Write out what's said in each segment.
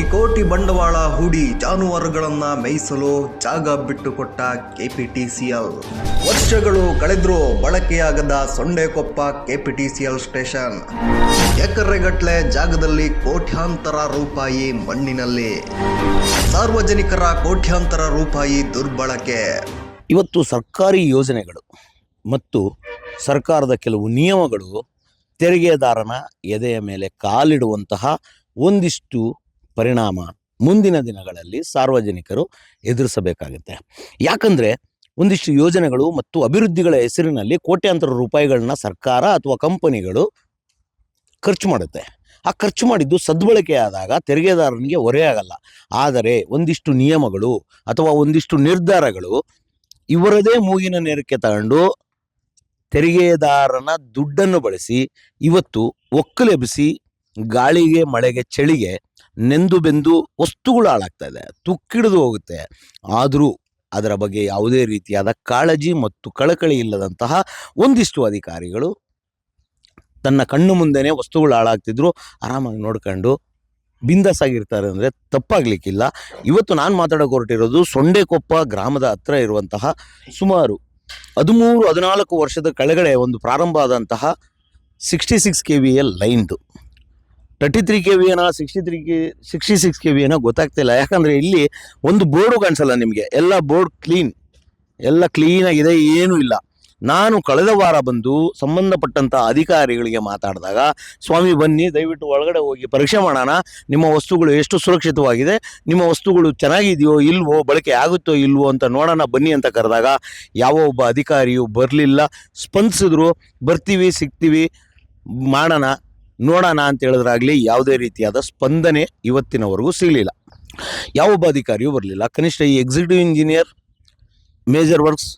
ಕೋಟಿ ಕೋಟಿ ಬಂಡವಾಳ ಹೂಡಿ ಜಾನುವಾರುಗಳನ್ನ ಮೇಯಿಸಲು ಜಾಗ ಬಿಟ್ಟುಕೊಟ್ಟ ಕೆಪಿಟಿಸಿಎಲ್. ವರ್ಷಗಳು ಕಳೆದ್ರೂ ಬಳಕೆಯಾಗದ ಸೊಂಡೆಕೊಪ್ಪ ಕೆಪಿಟಿಸಿಎಲ್ ಸ್ಟೇಷನ್. ಎಕರೆಗಟ್ಟಲೆ ಜಾಗದಲ್ಲಿ ಕೋಟ್ಯಾಂತರ ರೂಪಾಯಿ ಮಣ್ಣಿನಲ್ಲಿ. ಸಾರ್ವಜನಿಕರ ಕೋಟ್ಯಾಂತರ ರೂಪಾಯಿ ದುರ್ಬಳಕೆ. ಇವತ್ತು ಸರ್ಕಾರಿ ಯೋಜನೆಗಳು ಮತ್ತು ಸರ್ಕಾರದ ಕೆಲವು ನಿಯಮಗಳು ತೆರಿಗೆದಾರನ ಎದೆಯ ಮೇಲೆ ಕಾಲಿಡುವಂತಹ ಒಂದಿಷ್ಟು ಪರಿಣಾಮ ಮುಂದಿನ ದಿನಗಳಲ್ಲಿ ಸಾರ್ವಜನಿಕರು ಎದುರಿಸಬೇಕಾಗುತ್ತೆ. ಯಾಕಂದರೆ ಒಂದಿಷ್ಟು ಯೋಜನೆಗಳು ಮತ್ತು ಅಭಿವೃದ್ಧಿಗಳ ಹೆಸರಿನಲ್ಲಿ ಕೋಟ್ಯಾಂತರ ರೂಪಾಯಿಗಳನ್ನ ಸರ್ಕಾರ ಅಥವಾ ಕಂಪನಿಗಳು ಖರ್ಚು ಮಾಡುತ್ತೆ. ಆ ಖರ್ಚು ಮಾಡಿದ್ದು ಸದ್ಬಳಕೆ ಆದಾಗ ತೆರಿಗೆದಾರನಿಗೆ ಹೊರೆಯಾಗಲ್ಲ ಆದರೆ ಒಂದಿಷ್ಟು ನಿಯಮಗಳು ಅಥವಾ ಒಂದಿಷ್ಟು ನಿರ್ಧಾರಗಳು ಇವರದೇ ಮೂಗಿನ ನೇರಕ್ಕೆ ತಗೊಂಡು ತೆರಿಗೆದಾರನ ದುಡ್ಡನ್ನು ಬಳಸಿ ಇವತ್ತು ಒಕ್ಕಲೆಬ್ಬಿಸಿ ಗಾಳಿಗೆ ಮಳೆಗೆ ಚಳಿಗೆ ನೆಂದು ಬೆಂದು ವಸ್ತುಗಳು ಹಾಳಾಗ್ತಾ ಇದೆ. ತುಕ್ಕಿಡಿದು ಹೋಗುತ್ತೆ. ಆದರೂ ಅದರ ಬಗ್ಗೆ ಯಾವುದೇ ರೀತಿಯಾದ ಕಾಳಜಿ ಮತ್ತು ಕಳಕಳಿ ಇಲ್ಲದಂತಹ ಒಂದಿಷ್ಟು ಅಧಿಕಾರಿಗಳು ತನ್ನ ಕಣ್ಣು ಮುಂದೆನೇ ವಸ್ತುಗಳು ಹಾಳಾಗ್ತಿದ್ರು. ಆರಾಮಾಗಿ ನೋಡ್ಕೊಂಡು ಬಿಂದಾಸಾಗಿರ್ತಾರೆ ಅಂದರೆ ತಪ್ಪಾಗ್ಲಿಕ್ಕಿಲ್ಲ. ಇವತ್ತು ನಾನು ಮಾತಾಡೋಕೆ ಹೊರಟಿರೋದು ಸೊಂಡೆಕೊಪ್ಪ ಗ್ರಾಮದ ಹತ್ರ ಇರುವಂತಹ ಸುಮಾರು ಹದಿಮೂರು, ಹದಿನಾಲ್ಕು ವರ್ಷದ ಕೆಳಗಡೆ ಒಂದು ಪ್ರಾರಂಭ ಆದಂತಹ sixty six K V L ಲೈನ್ದು thirty three K V ಏನೋ sixty three K sixty six K V ಏನೋ ಗೊತ್ತಾಗ್ತಿಲ್ಲ ಯಾಕಂದರೆ ಇಲ್ಲಿ ಒಂದು ಬೋರ್ಡು ಕಾಣಿಸಲ್ಲ ನಿಮಗೆ. ಎಲ್ಲ ಬೋರ್ಡ್ ಕ್ಲೀನ್ ಎಲ್ಲ ಕ್ಲೀನಾಗಿದೆ ಏನೂ ಇಲ್ಲ. ನಾನು ಕಳೆದ ವಾರ ಬಂದು ಸಂಬಂಧಪಟ್ಟಂಥ ಅಧಿಕಾರಿಗಳಿಗೆ ಮಾತಾಡಿದಾಗ, ಸ್ವಾಮಿ, ಬನ್ನಿ, ದಯವಿಟ್ಟು ಒಳಗಡೆ ಹೋಗಿ ಪರೀಕ್ಷೆ ಮಾಡೋಣ. ನಿಮ್ಮ ವಸ್ತುಗಳು ಎಷ್ಟು ಸುರಕ್ಷಿತವಾಗಿದೆ? ನಿಮ್ಮ ವಸ್ತುಗಳು ಚೆನ್ನಾಗಿದೆಯೋ, ಇಲ್ವೋ, ಬಳಕೆ ಆಗುತ್ತೋ, ಇಲ್ವೋ ಅಂತ ನೋಡೋಣ, ಬನ್ನಿ ಅಂತ ಕರೆದಾಗ, ಯಾವ ಒಬ್ಬ ಅಧಿಕಾರಿಯು ಬರಲಿಲ್ಲ. ಸ್ಪಂದಿಸಿದ್ರು, ಬರ್ತೀವಿ, ಸಿಗ್ತೀವಿ, ಮಾಡೋಣ. ನೋಡೋಣ ಅಂತ ಹೇಳಿದ್ರಾಗಲಿ ಯಾವುದೇ ರೀತಿಯಾದ ಸ್ಪಂದನೆ ಇವತ್ತಿನವರೆಗೂ ಸಿಗಲಿಲ್ಲ. ಯಾವೊಬ್ಬ ಅಧಿಕಾರಿಯೂ ಬರಲಿಲ್ಲ. ಕನಿಷ್ಠ ಈ executive engineer major works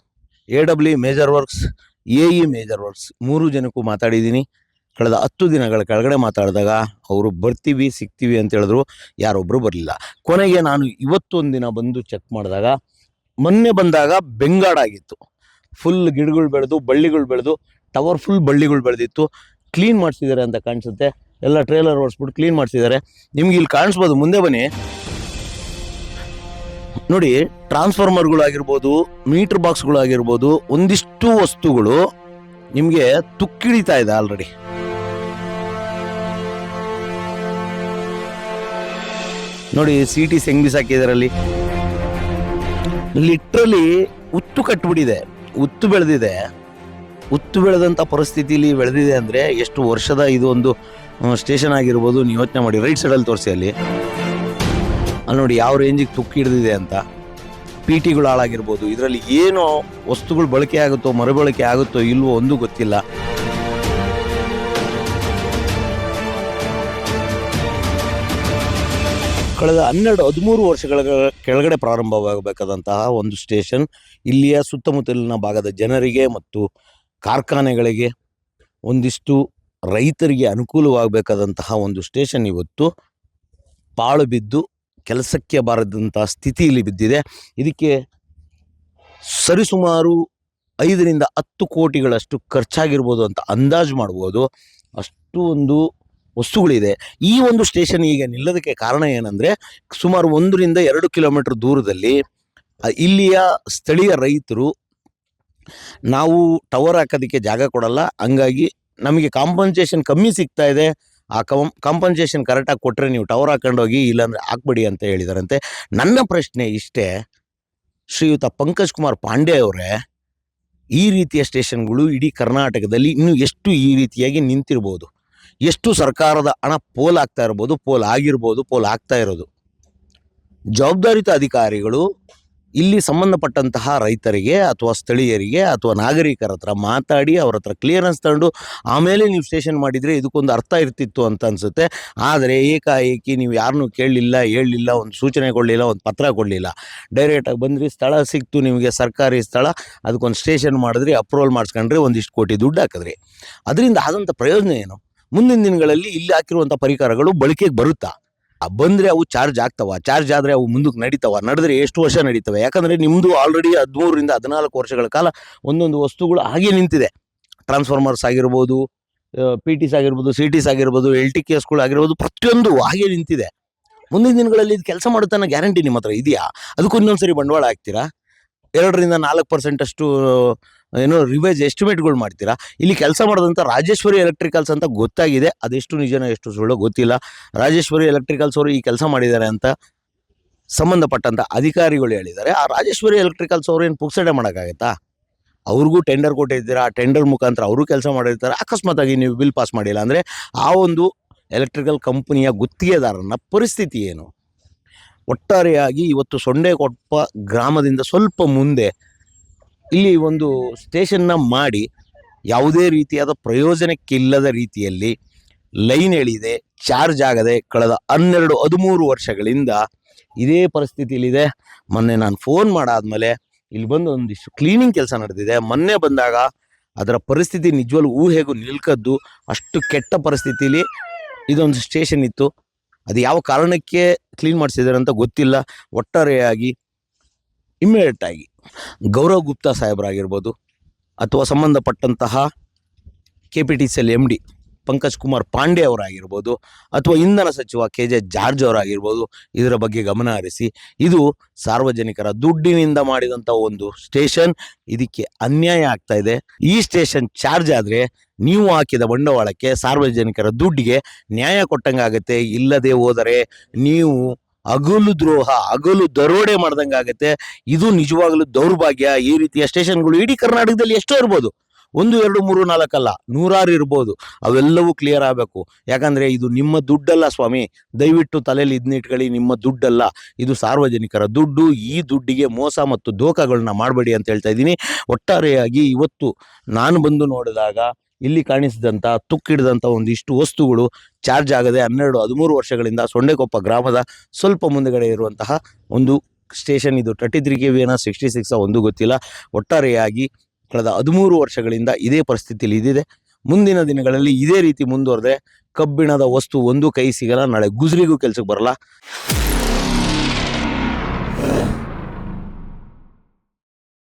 A W major works A E major works ಮೂರು ಜನಕ್ಕೂ ಮಾತಾಡಿದ್ದೀನಿ. ಕಳೆದ ಹತ್ತು ದಿನಗಳ ಕೆಳಗಡೆ ಮಾತಾಡಿದಾಗ ಅವರು ಬರ್ತೀವಿ, ಸಿಗ್ತೀವಿ ಅಂತ ಹೇಳಿದ್ರು. ಯಾರೊಬ್ಬರು ಬರಲಿಲ್ಲ. ಕೊನೆಗೆ ನಾನು ಇವತ್ತೊಂದು ದಿನ ಬಂದು ಚೆಕ್ ಮಾಡಿದಾಗ ಮೊನ್ನೆ ಬಂದಾಗ ಬೆಂಗಾಡಾಗಿತ್ತು. ಫುಲ್ ಗಿಡಗಳು ಬೆಳೆದು, ಬಳ್ಳಿಗಳು ಬೆಳೆದು ಟವರ್ ಫುಲ್ ಬಳ್ಳಿಗಳು ಬೆಳೆದಿತ್ತು. ಕ್ಲೀನ್ ಮಾಡಿಸಿದ್ದಾರೆ ಅಂತ ಕಾಣಿಸುತ್ತೆ. ಎಲ್ಲ ಟ್ರೇಲರ್ ಓಡಿಸ್ಬಿಟ್ಟು ಕ್ಲೀನ್ ಮಾಡಿಸಿದ್ದಾರೆ. ನಿಮ್ಗೆ ಇಲ್ಲಿ ಕಾಣಿಸ್ಬೋದು, ಮುಂದೆ ಬನ್ನಿ. ನೋಡಿ ಟ್ರಾನ್ಸ್ಫಾರ್ಮರ್ಗಳಾಗಿರ್ಬೋದು ಮೀಟರ್ ಬಾಕ್ಸ್ಗಳಾಗಿರ್ಬೋದು ಒಂದಿಷ್ಟು ವಸ್ತುಗಳು ನಿಮಗೆ ತುಕ್ಕಿಡಿತಾ ಇದೆ ಆಲ್ರೆಡಿ ನೋಡಿ ಸಿ ಟಿ ಹೆಂಗ್ ಬಿಸಾಕಿದಾರೆ ಅಲ್ಲಿ ಲಿಟ್ರಲಿ ಉತ್ತು ಕಟ್ಬಿಟ್ಟಿದೆ, ಉತ್ತು ಬೆಳೆದಿದೆ. ಉತ್ತು ಬೆಳೆದಂಥ ಪರಿಸ್ಥಿತಿಲಿ ಬೆಳೆದಿದೆ ಅಂದರೆ ಎಷ್ಟು ವರ್ಷದ ಇದು ಒಂದು ಸ್ಟೇಷನ್ ಆಗಿರ್ಬೋದು, ನೀವು ಯೋಚನೆ ಮಾಡಿ, ರೈಟ್ ಸೈಡಲ್ಲಿ ತೋರಿಸಿ ಅಲ್ಲಿ. ಅಲ್ಲಿ ನೋಡಿ ಯಾವ ರೇಂಜಿಗೆ ತುಕ್ಕಿ ಹಿಡಿದಿದೆ ಅಂತ. ಪಿ ಟಿಗಳು ಹಾಳಾಗಿರ್ಬೋದು, ಇದರಲ್ಲಿ ಏನು ವಸ್ತುಗಳು ಬಳಕೆ ಆಗುತ್ತೋ, ಮರುಬಳಕೆ ಆಗುತ್ತೋ, ಇಲ್ವೋ ಒಂದು ಗೊತ್ತಿಲ್ಲ. ಕಳೆದ ಹನ್ನೆರಡು, ಹದಿಮೂರು ವರ್ಷಗಳ ಕೆಳಗಡೆ ಪ್ರಾರಂಭವಾಗಬೇಕಾದಂತಹ ಒಂದು ಸ್ಟೇಷನ್, ಇಲ್ಲಿಯ ಸುತ್ತಮುತ್ತಲಿನ ಭಾಗದ ಜನರಿಗೆ ಮತ್ತು ಕಾರ್ಖಾನೆಗಳಿಗೆ ಒಂದಿಷ್ಟು ರೈತರಿಗೆ ಅನುಕೂಲವಾಗಬೇಕಾದಂತಹ ಒಂದು ಸ್ಟೇಷನ್ ಇವತ್ತು. ಪಾಳು ಬಿದ್ದು ಕೆಲಸಕ್ಕೆ ಬಾರದಂತಹ ಸ್ಥಿತಿಯಲ್ಲಿ ಬಿದ್ದಿದೆ. ಇದಕ್ಕೆ ಸರಿಸುಮಾರು ಐದರಿಂದ ಹತ್ತು ಕೋಟಿಗಳಷ್ಟು ಖರ್ಚಾಗಿರ್ಬೋದು ಅಂತ ಅಂದಾಜು ಮಾಡ್ಬೋದು. ಅಷ್ಟು ಒಂದು ವಸ್ತುಗಳಿದೆ. ಈ ಒಂದು ಸ್ಟೇಷನ್ ಈಗ ನಿಲ್ಲೋದಕ್ಕೆ ಕಾರಣ ಏನಂದರೆ, ಸುಮಾರು ಒಂದರಿಂದ ಎರಡು ಕಿಲೋಮೀಟರ್ ದೂರದಲ್ಲಿ ಇಲ್ಲಿಯ ಸ್ಥಳೀಯ ರೈತರು ನಾವು ಟವರ್ ಹಾಕೋದಕ್ಕೆ ಜಾಗ ಕೊಡಲ್ಲ. ಹಂಗಾಗಿ ನಮಗೆ ಕಾಂಪನ್ಸೇಷನ್ ಕಮ್ಮಿ ಸಿಗ್ತಾ ಇದೆ. ಆ ಕಂ ಕಾಂಪನ್ಸೇಷನ್ ಕರೆಕ್ಟಾಗಿ ಕೊಟ್ಟರೆ ನೀವು ಟವರ್ ಹಾಕೊಂಡೋಗಿ ಇಲ್ಲಾಂದರೆ ಹಾಕ್ಬೇಡಿ ಅಂತ ಹೇಳಿದಾರಂತೆ. ನನ್ನ ಪ್ರಶ್ನೆ ಇಷ್ಟೇ, ಶ್ರೀಯುತ ಪಂಕಜ್ ಕುಮಾರ್ ಪಾಂಡೆ ಅವರೇ, ಈ ರೀತಿಯ ಸ್ಟೇಷನ್ಗಳು ಇಡೀ ಕರ್ನಾಟಕದಲ್ಲಿ ಇನ್ನೂ ಎಷ್ಟು ಈ ರೀತಿಯಾಗಿ ನಿಂತಿರ್ಬೋದು? ಎಷ್ಟು ಸರ್ಕಾರದ ಹಣ ಪೋಲ್ ಆಗ್ತಾ ಇರ್ಬೋದು, ಪೋಲ್ ಆಗಿರ್ಬೋದು, ಪೋಲ್ ಆಗ್ತಾ ಇರೋದು? ಜವಾಬ್ದಾರಿತ ಅಧಿಕಾರಿಗಳು ಇಲ್ಲಿ ಸಂಬಂಧಪಟ್ಟಂತಹ ರೈತರಿಗೆ ಅಥವಾ ಸ್ಥಳೀಯರಿಗೆ ಅಥವಾ ನಾಗರಿಕರ ಹತ್ರ ಮಾತಾಡಿ ಅವ್ರ ಹತ್ರ ಕ್ಲಿಯರೆನ್ಸ್ ತಗೊಂಡು ಆಮೇಲೆ ನೀವು ಸ್ಟೇಷನ್ ಮಾಡಿದರೆ ಇದಕ್ಕೊಂದು ಅರ್ಥ ಇರ್ತಿತ್ತು ಅಂತ ಅನಿಸುತ್ತೆ. ಆದರೆ ಏಕಾಏಕಿ ನೀವು ಯಾರನ್ನೂ ಕೇಳಲಿಲ್ಲ, ಹೇಳಲಿಲ್ಲ, ಒಂದು ಸೂಚನೆ ಕೊಡಲಿಲ್ಲ, ಒಂದು ಪತ್ರ ಕೊಡಲಿಲ್ಲ. ಡೈರೆಕ್ಟಾಗಿ ಬಂದ್ರಿ ಸ್ಥಳ ಸಿಕ್ತು ನಿಮಗೆ, ಸರ್ಕಾರಿ ಸ್ಥಳ, ಅದಕ್ಕೊಂದು ಸ್ಟೇಷನ್ ಮಾಡಿದ್ರಿ ಅಪ್ರೂವಲ್ ಮಾಡಿಸ್ಕೊಂಡ್ರೆ ಒಂದಿಷ್ಟು ಕೋಟಿ ದುಡ್ಡು ಹಾಕಿದ್ರಿ. ಅದರಿಂದ ಆದಂಥ ಪ್ರಯೋಜನ ಏನು? ಮುಂದಿನ ದಿನಗಳಲ್ಲಿ ಇಲ್ಲಿ ಹಾಕಿರುವಂಥ ಪರಿಕರಗಳು ಬಳಕೆಗೆ ಬರುತ್ತಾ? ಬಂದ್ರೆ ಅವು ಚಾರ್ಜ್ ಆಗ್ತಾವ, ಚಾರ್ಜ್ ಆದ್ರೆ ಅವು ಮುಂದಕ್ಕೆ ನಡೀತಾವ, ನಡೆದ್ರೆ ಎಷ್ಟು ವರ್ಷ ನಡೀತವೆ. ಯಾಕಂದ್ರೆ ನಿಮ್ಮದು ಆಲ್ರೆಡಿ ಹದಿಮೂರರಿಂದ ಹದಿನಾಲ್ಕು ವರ್ಷಗಳ ಕಾಲ ಒಂದೊಂದು ವಸ್ತುಗಳು ಹಾಗೆ ನಿಂತಿದೆ. ಟ್ರಾನ್ಸ್ಫಾರ್ಮರ್ಸ್ ಆಗಿರ್ಬೋದು ಪಿ ಟಿಸ್ ಆಗಿರ್ಬೋದು ಸಿ ಟಿಸ್ ಆಗಿರ್ಬೋದು ಎಲ್ ಟಿ ಕೇಸ್ಗಳು ಆಗಿರ್ಬೋದು, ಪ್ರತಿಯೊಂದು ಹಾಗೆ ನಿಂತಿದೆ. ಮುಂದಿನ ದಿನಗಳಲ್ಲಿ ಇದು ಕೆಲಸ ಮಾಡುತ್ತೆ ಗ್ಯಾರಂಟಿ ನಿಮ್ಮ ಹತ್ರ ಇದೆಯಾ? ಅದಕ್ಕೂ ಬಂಡವಾಳ ಹಾಕ್ತೀರಾ? ಎರಡರಿಂದ ನಾಲ್ಕು ಪರ್ಸೆಂಟ್ ಅಷ್ಟು ಏನು ರಿವೈಸ್ ಎಸ್ಟಿಮೇಟ್ಗಳು ಮಾಡ್ತೀರಾ? ಇಲ್ಲಿ ಕೆಲಸ ಮಾಡೋದಂತ ರಾಜೇಶ್ವರಿ ಎಲೆಕ್ಟ್ರಿಕಲ್ಸ್ ಅಂತ ಗೊತ್ತಾಗಿದೆ. ಅದೆಷ್ಟು ನಿಜನೋ ಎಷ್ಟು ಸುಳ್ಳು ಗೊತ್ತಿಲ್ಲ. ರಾಜೇಶ್ವರಿ ಎಲೆಕ್ಟ್ರಿಕಲ್ಸ್ ಅವರು ಈ ಕೆಲಸ ಮಾಡಿದ್ದಾರೆ ಅಂತ ಸಂಬಂಧಪಟ್ಟಂಥ ಅಧಿಕಾರಿಗಳು ಹೇಳಿದ್ದಾರೆ. ಆ ರಾಜೇಶ್ವರಿ ಎಲೆಕ್ಟ್ರಿಕಲ್ಸ್ ಅವರು ಏನು ಪುಕ್ಸಡೆ ಮಾಡೋಕ್ಕಾಗತ್ತಾ? ಅವ್ರಿಗೂ ಟೆಂಡರ್ ಕೊಟ್ಟಿದ್ದೀರಾ? ಆ ಟೆಂಡರ್ ಮುಖಾಂತರ ಅವರು ಕೆಲಸ ಮಾಡಿರ್ತಾರೆ. ಅಕಸ್ಮಾತಾಗಿ ನೀವು ಬಿಲ್ ಪಾಸ್ ಮಾಡಿಲ್ಲ ಅಂದರೆ ಆ ಒಂದು ಎಲೆಕ್ಟ್ರಿಕಲ್ ಕಂಪನಿಯ ಗುತ್ತಿಗೆದಾರನ ಪರಿಸ್ಥಿತಿ ಏನು? ಒಟ್ಟಾರೆಯಾಗಿ ಇವತ್ತು ಸೊಂಡೆಕೊಪ್ಪ ಗ್ರಾಮದಿಂದ ಸ್ವಲ್ಪ ಮುಂದೆ ಇಲ್ಲಿ ಒಂದು ಸ್ಟೇಷನ್ನ ಮಾಡಿ ಯಾವುದೇ ರೀತಿಯಾದ ಪ್ರಯೋಜನಕ್ಕಿಲ್ಲದ ರೀತಿಯಲ್ಲಿ ಲೈನ್ ಎಳಿದೆ ಚಾರ್ಜ್ ಆಗದೆ ಕಳೆದ ಹನ್ನೆರಡು, ಹದಿಮೂರು ವರ್ಷಗಳಿಂದ ಇದೇ ಪರಿಸ್ಥಿತಿಯಲ್ಲಿದೆ. ಮೊನ್ನೆ ನಾನು ಫೋನ್ ಮಾಡಾದ್ಮೇಲೆ ಇಲ್ಲಿ ಬಂದು ಒಂದಿಷ್ಟು ಕ್ಲೀನಿಂಗ್ ಕೆಲಸ ನಡೆದಿದೆ. ಮೊನ್ನೆ ಬಂದಾಗ ಅದರ ಪರಿಸ್ಥಿತಿ ನಿಜವಾಗ್ಲೂ ಊಹೆಗೂ ನಿಲ್ಕದ್ದು ಅಷ್ಟು ಕೆಟ್ಟ ಪರಿಸ್ಥಿತಿಲಿ ಇದೊಂದು ಸ್ಟೇಷನ್ ಇತ್ತು. ಅದು ಯಾವ ಕಾರಣಕ್ಕೆ ಕ್ಲೀನ್ ಮಾಡಿಸಿದ್ದಾರೆ ಅಂತ ಗೊತ್ತಿಲ್ಲ. ಒಟ್ಟಾರೆಯಾಗಿ ಇಮ್ಮಿಡಿಯೇಟ್ ಆಗಿ ಗೌರವ್ ಗುಪ್ತಾ ಸಾಹೇಬರಾಗಿರ್ಬೋದು ಅಥವಾ ಸಂಬಂಧಪಟ್ಟಂತಹ K P T C L M D Pankaj Kumar Pandey ಅವರಾಗಿರ್ಬೋದು ಅಥವಾ ಇಂಧನ ಸಚಿವ ಕೆ ಜೆ ಜಾರ್ಜ್ ಅವರಾಗಿರ್ಬೋದು, ಇದರ ಬಗ್ಗೆ ಗಮನ ಹರಿಸಿ. ಇದು ಸಾರ್ವಜನಿಕರ ದುಡ್ಡಿನಿಂದ ಮಾಡಿದಂಥ ಒಂದು ಸ್ಟೇಷನ್. ಇದಕ್ಕೆ ಅನ್ಯಾಯ ಆಗ್ತಾ ಇದೆ. ಈ ಸ್ಟೇಷನ್ ಚಾರ್ಜ್ ಆದರೆ ನೀವು ಹಾಕಿದ ಬಂಡವಾಳಕ್ಕೆ ಸಾರ್ವಜನಿಕರ ದುಡ್ಡಿಗೆ ನ್ಯಾಯ ಕೊಟ್ಟಂಗಾಗತ್ತೆ ಇಲ್ಲದೆ ಹೋದರೆ ನೀವು ಅಗಲು ದ್ರೋಹ ಅಗಲು ದರೋಡೆ ಮಾಡ್ದಂಗಾಗತ್ತೆ ಇದು ನಿಜವಾಗಲೂ ದೌರ್ಭಾಗ್ಯ. ಈ ರೀತಿಯ ಸ್ಟೇಷನ್ಗಳು ಇಡೀ ಕರ್ನಾಟಕದಲ್ಲಿ ಎಷ್ಟೋ ಇರ್ಬೋದು. ಒಂದು, ಎರಡು, ಮೂರು, ನಾಲ್ಕಲ್ಲ, ನೂರಾರು ಇರ್ಬೋದು. ಅವೆಲ್ಲವೂ ಕ್ಲಿಯರ್ ಆಗಬೇಕು. ಯಾಕಂದರೆ ಇದು ನಿಮ್ಮ ದುಡ್ಡಲ್ಲ ಸ್ವಾಮಿ. ದಯವಿಟ್ಟು ತಲೆಯಲ್ಲಿ ಇದನ್ನ ನಿಮ್ಮ ದುಡ್ಡಲ್ಲ. ಇದು ಸಾರ್ವಜನಿಕರ ದುಡ್ಡು. ಈ ದುಡ್ಡಿಗೆ ಮೋಸ ಮತ್ತು ದೋಖಗಳನ್ನ ಮಾಡಬೇಡಿ ಅಂತ ಹೇಳ್ತಾ ಇದ್ದೀನಿ. ಒಟ್ಟಾರೆಯಾಗಿ ಇವತ್ತು ನಾನು ಬಂದು ನೋಡಿದಾಗ ಇಲ್ಲಿ ಕಾಣಿಸಿದಂಥ ತುಕ್ಕಿಡಿದಂಥ ಒಂದಿಷ್ಟು ವಸ್ತುಗಳು ಚಾರ್ಜ್ ಆಗದೆ ಹನ್ನೆರಡು, ಹದಿಮೂರು ವರ್ಷಗಳಿಂದ ಸೊಂಡೆಕೊಪ್ಪ ಗ್ರಾಮದ ಸ್ವಲ್ಪ ಮುಂದೆಗಡೆ ಇರುವಂತಹ ಒಂದು ಸ್ಟೇಷನ್ ಇದು. ತರ್ಟಿ ತ್ರೀ ಕೆ ವಿನ ಸಿಕ್ಸ್ಟಿ ಸಿಕ್ಸ ಒಂದು ಗೊತ್ತಿಲ್ಲ. ಒಟ್ಟಾರೆಯಾಗಿ ಕಳೆದ ಹದಿಮೂರು ವರ್ಷಗಳಿಂದ ಇದೇ ಪರಿಸ್ಥಿತಿಯಲ್ಲಿ ಇದಿದೆ ಮುಂದಿನ ದಿನಗಳಲ್ಲಿ ಇದೇ ರೀತಿ ಮುಂದುವರೆದ್ರೆ ಕಬ್ಬಿಣದ ವಸ್ತು ಒಂದು ಕೈ ಸಿಗಲ್ಲ, ನಾಳೆ ಗುಜರಿಗೂ ಕೆಲಸಕ್ಕೆ ಬರಲ್ಲ.